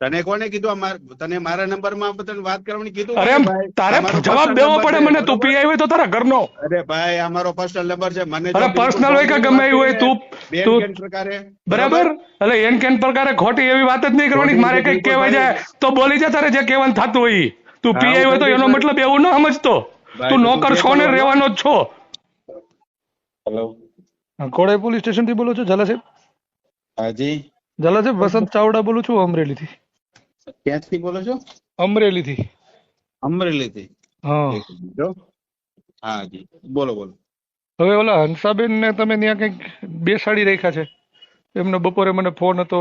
તને કોને કીધું? તને મારા નંબરમાં તને વાત કરવાની કીધું? અરે તારે જવાબ દેવો પડે મને. તું? પીઆઈ હોય તો તારા ઘરનો. અરે ભાઈ અમારો પર્સનલ નંબર છે. મને અરે પર્સનલ હોય કે ગમે એવું હોય, તું- તું- પ્રકારે બરાબર? એટલે એન કેન પ્રકારે ખોટી એવી વાત જ નહીં કરવાની મારે કઈ કહેવાય જાય તો બોલી જા તારે જે કહેવાનું થતું હોય તું પી પીઆઈ હોય તો એનો મતલબ એવું ન સમજતો. તું નોકર છો ને રહેવાનો જ છો. હેલો કોડાઈ પોલીસ સ્ટેશનથી બોલું છું? ઝાલા સાહેબ? હાજી. ઝાલા સાહેબ વસંત ચાવડા બોલું છું અમરેલી થી ક્યાંથી બોલો છો? અમરેલી થી અમરેલી થી હા. હો. જી. બોલો બોલો. હવે ઓલા હંસાબેન ને તમે ત્યાં કંઈક બેસાડી રાખ્યા છે. એમનો બપોરે મને ફોન હતો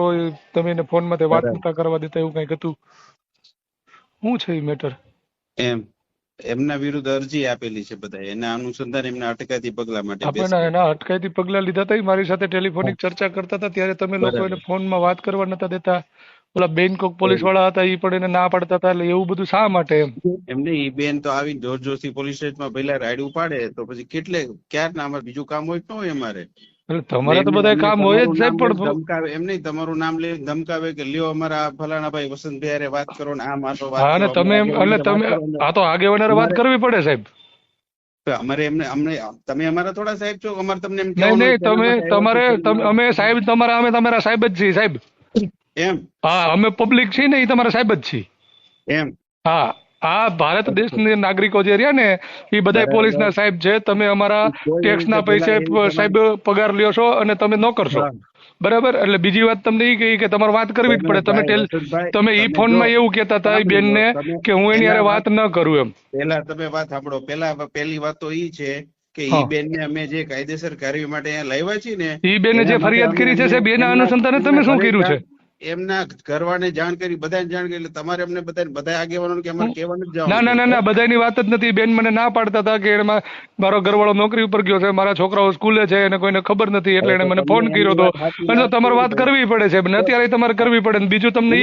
તમે એને ફોનમાંથી વાત. નતા કરવા દેતા એવું કંઈક હતું. શું છે એ મેટર? એમ એમના વિરુદ્ધ અરજી આપેલી છે બધા એના અનુસંધાન એમના અટકાયતી પગલા માટે આપણે. એના અટકાયતી પગલા લીધા હતા મારી સાથે ટેલિફોનિક ચર્ચા કરતા હતા ત્યારે તમે લોકો એને એને ફોનમાં વાત કરવા નતા દેતા. ઓલા બેંગકોક પોલીસવાળા હતા એ પણ એને ના પાડતા હતા એટલે એવું બધું શા માટે એમ? એમને એ બેન તો આવી જોર જોરથી પોલીસ સ્ટેશનમાં પહેલા રાઈડ ઉપાડે તો પછી કેટલે ક્યારના અમારે બીજું કામ હોય તો હોય અમારે? એટલે તમારે તો બધા કામ હોય જ સાહેબ પણ ધમકાવે એમ નહીં તમારું નામ લઈને ધમકાવે કે લ્યો અમારા ફલાણા ભાઈ વસંતભાઈ હારે વાત કરો ને આ તો વાત હા ને તમે એટલે તમે. આ તો આગેવાનારે વાત કરવી પડે સાહેબ. તો અમારે એમને અમને તમે અમારા થોડા સાહેબ છો? અમારે તમને એમ નહીં નહીં તમે તમારે અમે સાહેબ તમારા અમે તમારા સાહેબ જ છીએ સાહેબ. એમ. હા અમે પબ્લિક છીએ ને એ તમારા સાહેબ જ છીએ. એમ. હા આ ભારત દેશના નાગરિકો જે રહ્યા ને એ બધા. પોલીસના સાહેબ છે. તમે અમારા ટેક્સ ટેક્સના રીતે પૈસે સાહેબ પગાર લ્યો છો અને તમે ન કરશો. બરાબર? એટલે બીજી વાત તમને એ કહી કે તમારે વાત કરવી જ પડે. તમે ટેલ તમે ઈ ફોનમાં એવું કહેતા હતા એ બેનને કે હું એની હારે વાત ન કરું એમ. પેલા તમે વાત સાંભળો. પેલા પહેલી વાત તો ઈ છે કે ઈ બેન ને અમે જે કાયદેસર કાર્ય માટે અહીંયા લાવ્યા છીએ ને ઈ બેન જે ફરિયાદ કરી છે સાહેબ એના અનુસંધાને તમે શું કર્યું છે? એમના ઘરવાળાને જાણ કરી બધાને જાણ કરી એટલે તમારે અમને બધા બધા આગેવાનો કે અમારે કહેવાનું જ ના ના ના ના બધાની વાત જ નથી. બેન મને ના પાડતા હતા કે એમાં મારો ઘરવાળો નોકરી ઉપર ગયો છે મારા છોકરાઓ સ્કૂલે છે એને કોઈને ખબર નથી એટલે એને મને ફોન કર્યો હતો અને તમારે વાત કરવી પડે છે અત્યારે તમારે કરવી પડે ને બીજું તમને